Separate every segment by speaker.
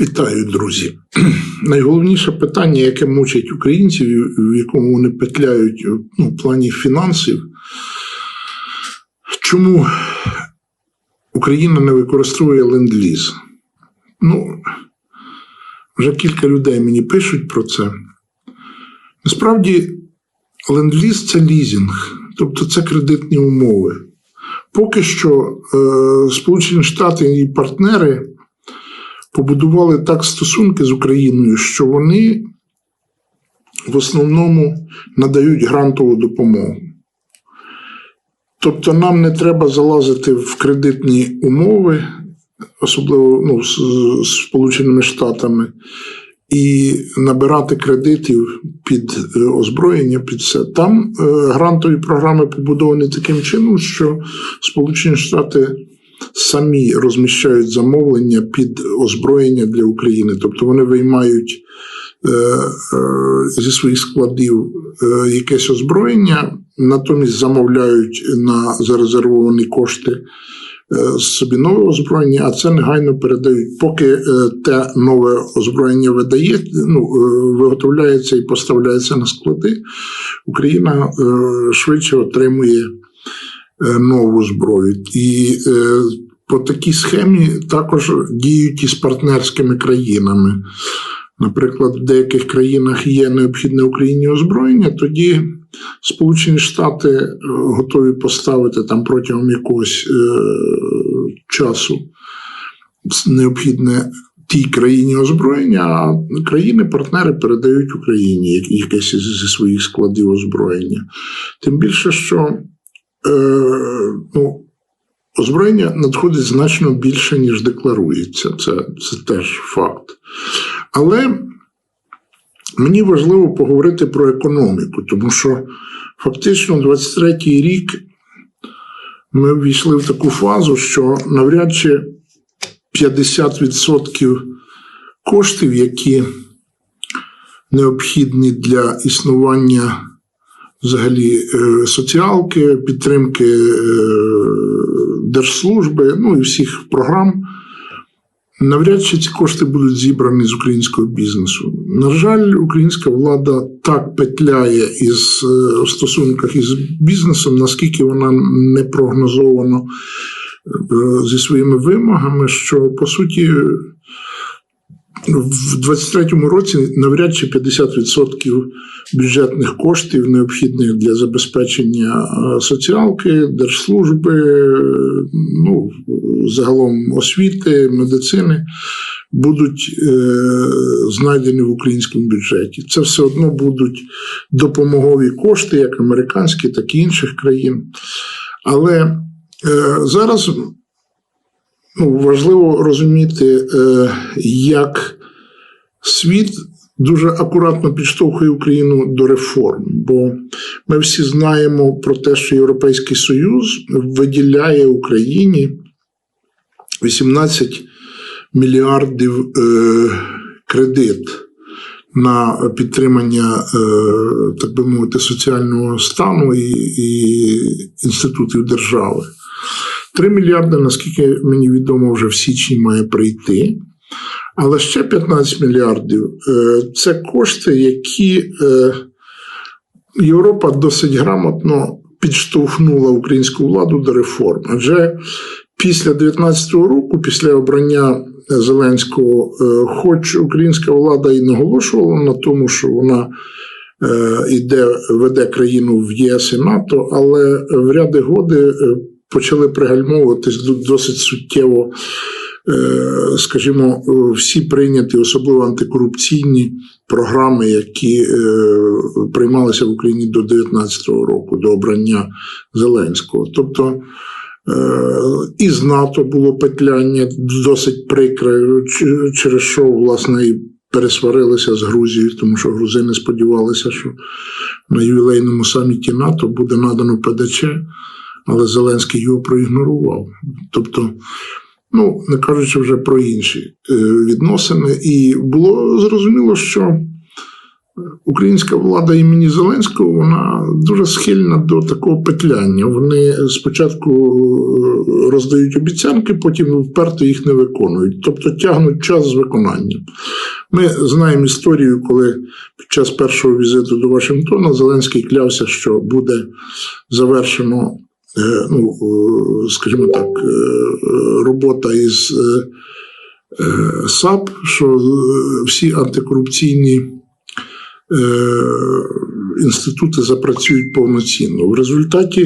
Speaker 1: Вітаю, друзі. Найголовніше питання, яке мучить українців, в якому вони петляють ну, в плані фінансів, чому Україна не використовує ленд-ліз? Ну, вже кілька людей мені пишуть про це. Насправді, ленд-ліз це лізинг, тобто це кредитні умови. Поки що е, Сполучені Штати і партнери побудували так стосунки з Україною, що вони в основному надають грантову допомогу. Тобто нам не треба залазити в кредитні умови, особливо ну, з, Сполученими Штатами, і набирати кредитів під е, озброєння, під все. Там е, грантові програми побудовані таким чином, що Сполучені Штати самі розміщають замовлення під озброєння для України. Тобто вони виймають е, е, зі своїх складів е, якесь озброєння, натомість замовляють на зарезервовані кошти. Собі нове озброєння, а це негайно передають. Поки те нове озброєння видає, ну, виготовляється і поставляється на склади, Україна швидше отримує нову зброю. І е, по такій схемі також діють із партнерськими країнами. Наприклад, в деяких країнах є необхідне Україні озброєння, тоді Сполучені Штати е, готові поставити там протягом якогось е, часу необхідне тій країні озброєння, а країни-партнери передають Україні якесь зі своїх складів озброєння. Тим більше, що е, ну, озброєння надходить значно більше, ніж декларується. Це, це теж факт. Але мені важливо поговорити про економіку, тому що фактично 23-й рік ми ввійшли в таку фазу, що навряд чи 50% коштів, які необхідні для існування взагалі е, соціалки, підтримки е, держслужби, ну і всіх програм. Навряд чи ці кошти будуть зібрані з українського бізнесу. На жаль, українська влада так петляє із е, стосунках із бізнесом, наскільки вона не прогнозована е, зі своїми вимогами, що по суті в 23-му році навряд чи 50% бюджетних коштів необхідних для забезпечення е, соціалки, держслужби, ну загалом освіти, медицини. Будуть е, знайдені в українському бюджеті. Це все одно будуть допомогові кошти, як американські, так і інших країн. Але е, зараз ну, важливо розуміти, е, як світ дуже акуратно підштовхує Україну до реформ. Бо ми всі знаємо про те, що Європейський Союз виділяє Україні 18 мільярдів е, кредит. На підтримання, е, так би мовити, соціального стану і, і інститутів держави. 3 мільярди, наскільки мені відомо, вже в січні має прийти. Але ще 15 мільярдів е, це кошти, які е, Європа досить грамотно підштовхнула українську владу до реформ. Адже після 2019 року, після обрання Зеленського, е, хоч українська влада і наголошувала на тому, що вона іде, веде країну в ЄС і НАТО, але в ряди годи почали пригальмовуватись до- досить суттєво, е, скажімо, всі прийняті, особливо антикорупційні програми, які е, приймалися в Україні до 2019 року, до обрання Зеленського. Тобто е, і з НАТО було петляння досить прикре, через що, власне, і пересварилися з Грузією, тому що грузини сподівалися, що на ювілейному саміті НАТО буде надано ПДЧ, але Зеленський його проігнорував. Тобто, ну, не кажучи вже про інші е, відносини. І було зрозуміло, що Українська влада імені Зеленського вона дуже схильна до такого петляння. Вони спочатку е, роздають обіцянки, потім вперто їх не виконують, тобто тягнуть час з виконанням. Ми знаємо історію, коли під час першого візиту до Вашингтона Зеленський клявся, що буде завершено, ну, е, скажімо так, е, робота із е, е, САП, що е, всі антикорупційні е, інститути запрацюють повноцінно. В результаті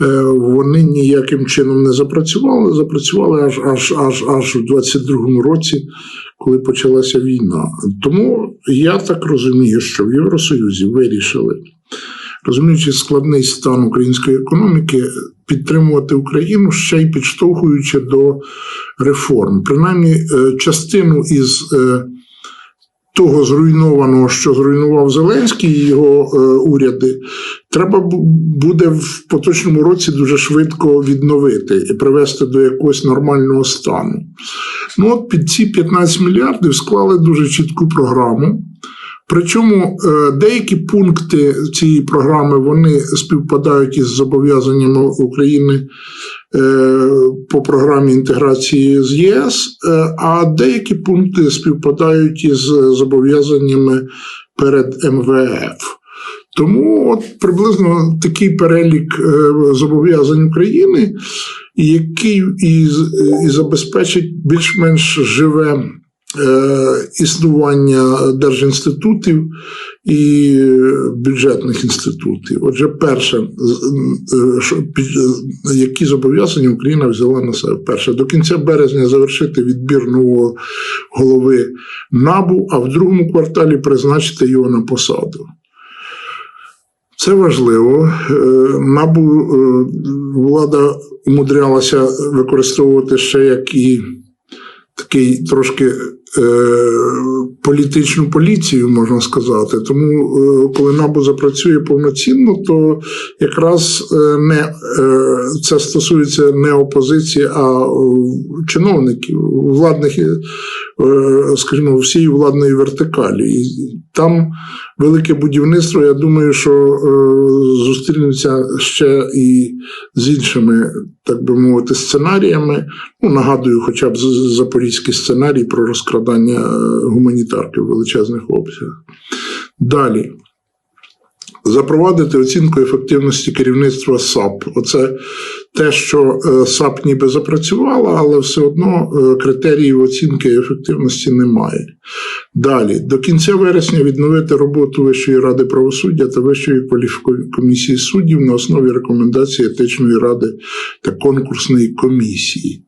Speaker 1: е, вони ніяким чином не запрацювали, запрацювали аж аж аж аж у 22-му році, коли почалася війна. Тому я так розумію, що в Євросоюзі вирішили, розуміючи складний стан української економіки, підтримувати Україну ще й підштовхуючи до реформ. Принаймні, е, частину із е, того зруйнованого, що зруйнував Зеленський і його е, уряди, треба буде в поточному році дуже швидко відновити і привести до якогось нормального стану. Ну, от під ці 15 мільярдів склали дуже чітку програму. Причому е, деякі пункти цієї програми вони співпадають із зобов'язаннями України е, по програмі інтеграції з ЄС, е, а деякі пункти співпадають із зобов'язаннями перед МВФ. Тому от приблизно такий перелік зобов'язань України, який і, забезпечить більш-менш живе існування держінститутів і бюджетних інститутів. Отже, перше, е, е, які зобов'язання Україна взяла на себе. Перше, до кінця березня завершити відбір нового голови НАБУ, а в другому кварталі призначити його на посаду. Це важливо. Е, Набу е, влада умудрялася використовувати ще як і такий трошки е, політичну поліцію, можна сказати. Тому, е, коли НАБУ запрацює повноцінно, то якраз е, не е, це стосується не опозиції, а е, чиновників, владних, е, скажімо, всієї владної вертикалі. Там велике будівництво. Я думаю, що е, зустрінуться ще і з іншими, так би мовити, сценаріями. Ну, нагадую, хоча б запорізький сценарій про розкрадання е, гуманітарки в величезних обсягах. Далі. Запровадити оцінку ефективності керівництва САП. Оце те, що е, САП ніби запрацювала, але все одно е, критеріїв оцінки ефективності немає. Далі, до кінця вересня відновити роботу Вищої ради правосуддя та Вищої кваліфкомісії суддів на основі рекомендацій етичної ради та конкурсної комісії.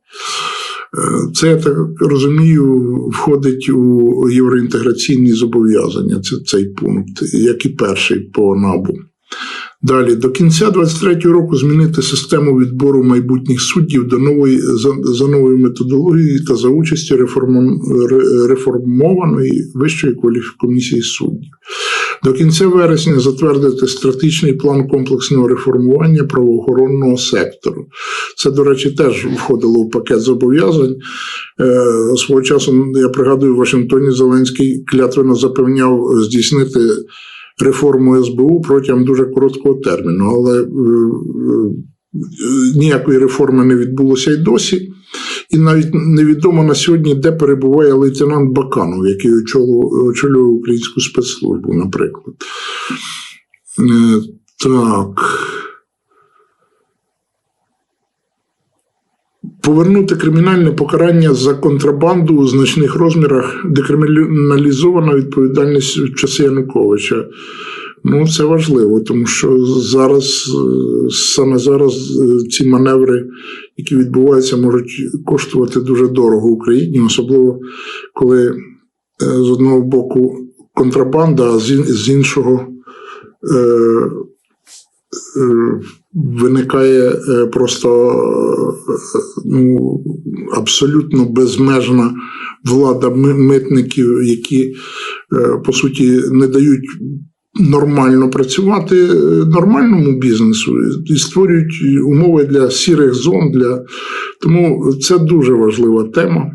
Speaker 1: Е, Це, я так розумію, входить у євроінтеграційні зобов'язання. Це цей пункт, як і перший по НАБУ. Далі до кінця 2023 року змінити систему відбору майбутніх суддів до нової за, за новою методологією та за участі реформон- реформованої вищої кваліфкомісії суддів. До кінця вересня затвердити стратегічний план комплексного реформування правоохоронного сектору. Це, до речі, теж входило в пакет зобов'язань. Е, Свого часу я пригадую, в Вашингтоні Зеленський клятвенно запевняв здійснити реформу СБУ протягом дуже короткого терміну, але е, е, ніякої реформи не відбулося й досі. І навіть невідомо на сьогодні, де перебуває лейтенант Баканов, який очолює українську спецслужбу, наприклад. Е, Так. Повернути кримінальне покарання за контрабанду у значних розмірах, декриміналізована відповідальність в часи Януковича. Ну, це важливо, тому що зараз, е, саме зараз е, ці маневри, які відбуваються, можуть коштувати дуже дорого Україні, особливо коли е, з одного боку контрабанда, а з іншого виникає просто ну, абсолютно безмежна влада митників, які по суті не дають нормально працювати е, нормальному бізнесу і створюють умови для сірих зон. Для... Тому це дуже важлива тема.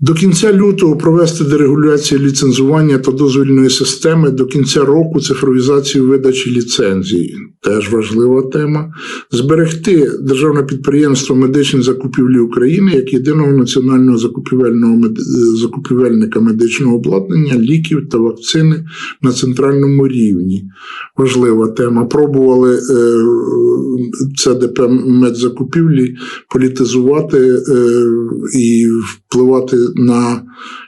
Speaker 1: До кінця лютого провести дерегуляцію ліцензування та дозвільної системи до кінця року цифровізацію видачі ліцензій. Теж важлива тема. Зберегти державне підприємство медичні закупівлі України як єдиного національного закупівельного закупівельника медичного обладнання, ліків та вакцини на центральному рівні. Важлива тема. Пробували е, це ДП медзакупівлі політизувати е, і впливати на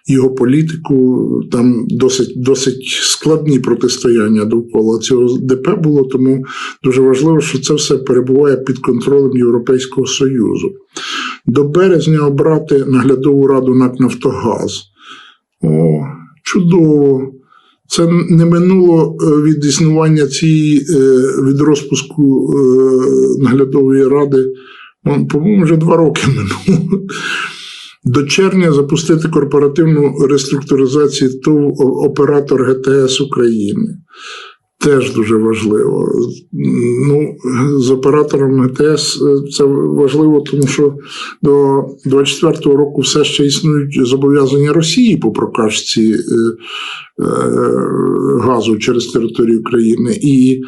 Speaker 1: його політику. Там досить, досить складні протистояння довкола цього ДП було, тому дуже важливо, що це все перебуває під контролем Європейського Союзу. До березня обрати наглядову раду НАК Нафтогаз. О, чудово. Це не минуло е, від існування цієї е, від розпуску е, наглядової ради. По-моєму, вже два роки минуло. До червня запустити корпоративну реструктуризацію ТОВ оператор ГТС України. Теж дуже важливо. Ну, з оператором ГТС е, це важливо, тому що до 24-го року все ще існують зобов'язання Росії по прокачці е, е, газу через територію України. І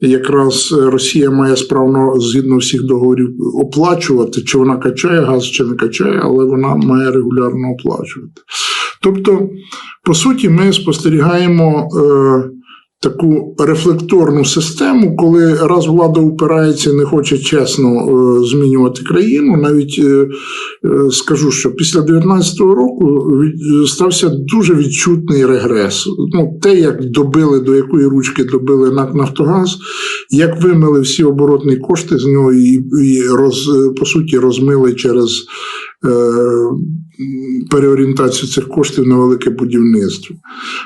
Speaker 1: якраз Росія має справно згідно всіх договорів оплачувати, чи вона качає газ, чи не качає, але вона має регулярно оплачувати. Тобто, по суті, ми спостерігаємо. Таку рефлекторну систему, коли раз влада упирається і не хоче чесно е, змінювати країну, навіть е, е, скажу, що після 19-го року стався дуже відчутний регрес. Ну, те, як добили, до якої ручки добили НАК Нафтогаз, як вимили всі оборотні кошти з нього і, і роз, по суті розмили через переорієнтацію цих коштів на велике будівництво.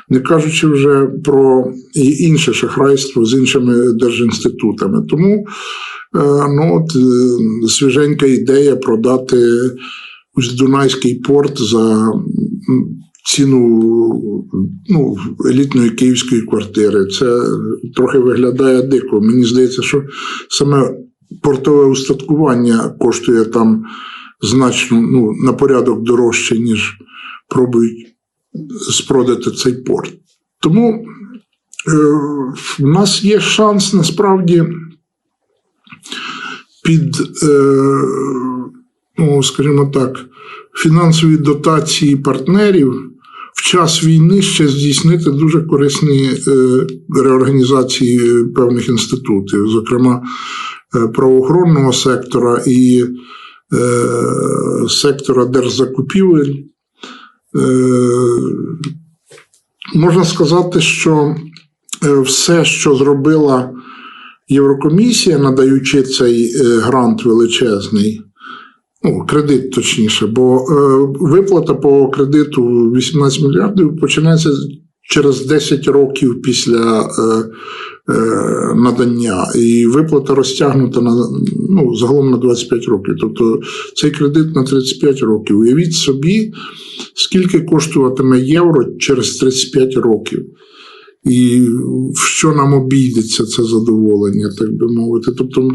Speaker 1: Не кажучи вже про інше шахрайство з іншими держінститутами. Тому е, ну, от, е, свіженька ідея продати ось Дунайський порт за ціну ну, елітної київської квартири. Це трохи виглядає дико. Мені здається, що саме портове устаткування коштує там значно ну, на порядок дорожче, ніж пробують спродати цей порт. Тому е, в нас є шанс насправді під, е, ну, скажімо так, фінансові дотації партнерів в час війни ще здійснити дуже корисні е, реорганізації певних інститутів, зокрема е, правоохоронного сектора і сектора держзакупівель. Е, Можна сказати, що е, все, що зробила Єврокомісія, надаючи цей е, грант величезний, ну, кредит точніше, бо е, виплата по кредиту 18 мільярдів починається через 10 років після е, е, надання, і виплата розтягнута на ну, загалом на 25 років. Тобто цей кредит на 35 років. Уявіть собі, скільки коштуватиме євро через 35 років. І що нам обійдеться це задоволення, так би мовити. Тобто,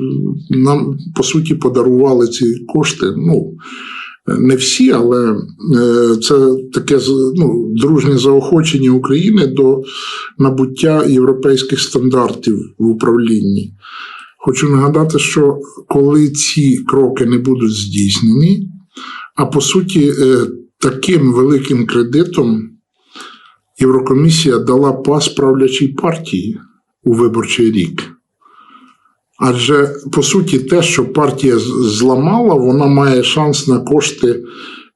Speaker 1: нам по суті подарували ці кошти. Ну не всі, але е, це таке ну, дружнє заохочення України до набуття європейських стандартів в управлінні. Хочу нагадати, що коли ці кроки не будуть здійснені, а по суті, е, таким великим кредитом Єврокомісія дала пас правлячій партії у виборчий рік. Адже по суті, те, що партія зламала, вона має шанс на кошти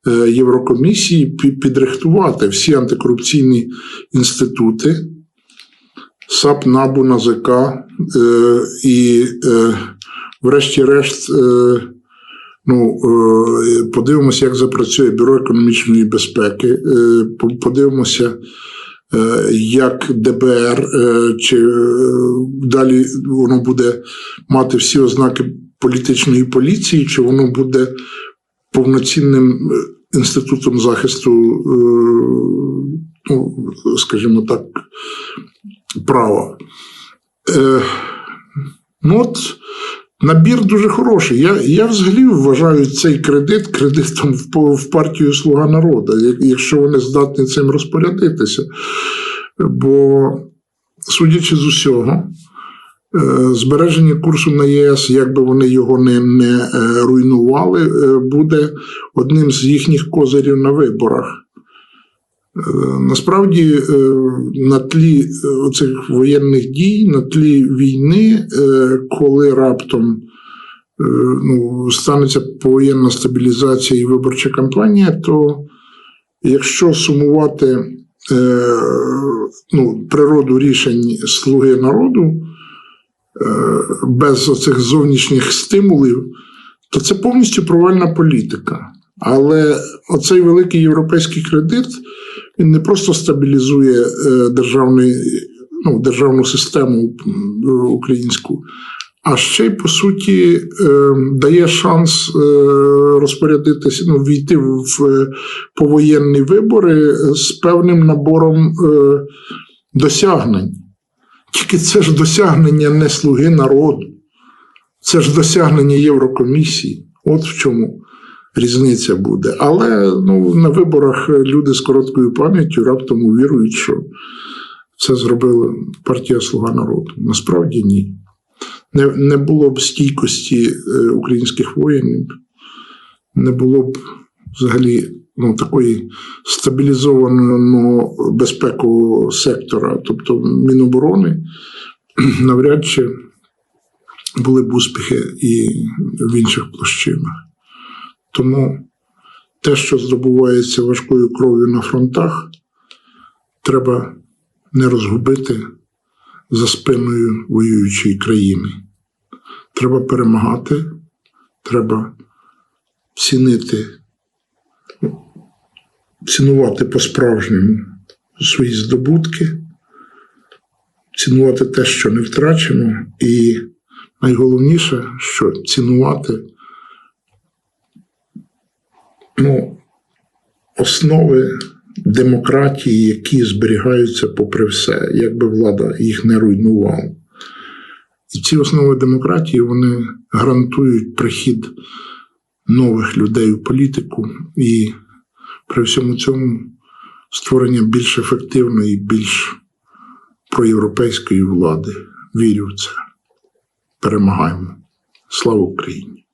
Speaker 1: е, Єврокомісії підрихтувати всі антикорупційні інститути, САП, НАБУ, НАЗК е, і, е, врешті-решт, ну, подивимося, як запрацює Бюро економічної безпеки, подивимося. Е, Як ДБР, е, чи е, далі воно буде мати всі ознаки політичної поліції, чи воно буде повноцінним інститутом захисту, ну, скажімо так, права. Ну от набір дуже хороший. Я, я взагалі вважаю цей кредит кредитом в, в партію Слуга народу, якщо вони здатні цим розпорядитися. Бо, судячи з усього, е, збереження курсу на ЄС, як би вони його не, не е, руйнували, е, буде одним з їхніх козирів на виборах. Е, Насправді, е, на тлі е, оцих воєнних дій, на тлі війни, коли раптом ну, станеться повоєнна стабілізація і виборча кампанія, то якщо сумувати ну, природу рішень слуги народу без оцих зовнішніх стимулів, то це повністю провальна політика. Але оцей великий європейський кредит він не просто стабілізує е, державний, ну, державну систему українську, а ще й по суті е, дає шанс е, розпорядитися, ну, війти в повоєнні вибори з певним набором досягнень. Тільки це ж досягнення не слуги народу, це ж досягнення Єврокомісії. От в чому різниця буде. Але ну, на виборах люди з короткою пам'яттю раптом увірують, що це зробила партія Слуга народу. Насправді ні. Не, не було б стійкості е, українських воїнів, не було б взагалі ну, такої стабілізованого безпекового сектора, тобто Міноборони, навряд чи були б успіхи і в інших площинах. Тому те, що здобувається важкою кров'ю на фронтах, треба не розгубити за спиною воюючої країни. Треба перемагати, треба цінити, цінувати по-справжньому свої здобутки, цінувати те, що не втрачено, і найголовніше, що цінувати ну, основи демократії, які зберігаються попри все, якби влада їх не руйнувала. І ці основи демократії вони гарантують прихід нових людей у політику і при всьому цьому створення більш ефективної, більш проєвропейської влади. Вірю в це. Перемагаємо. Слава Україні!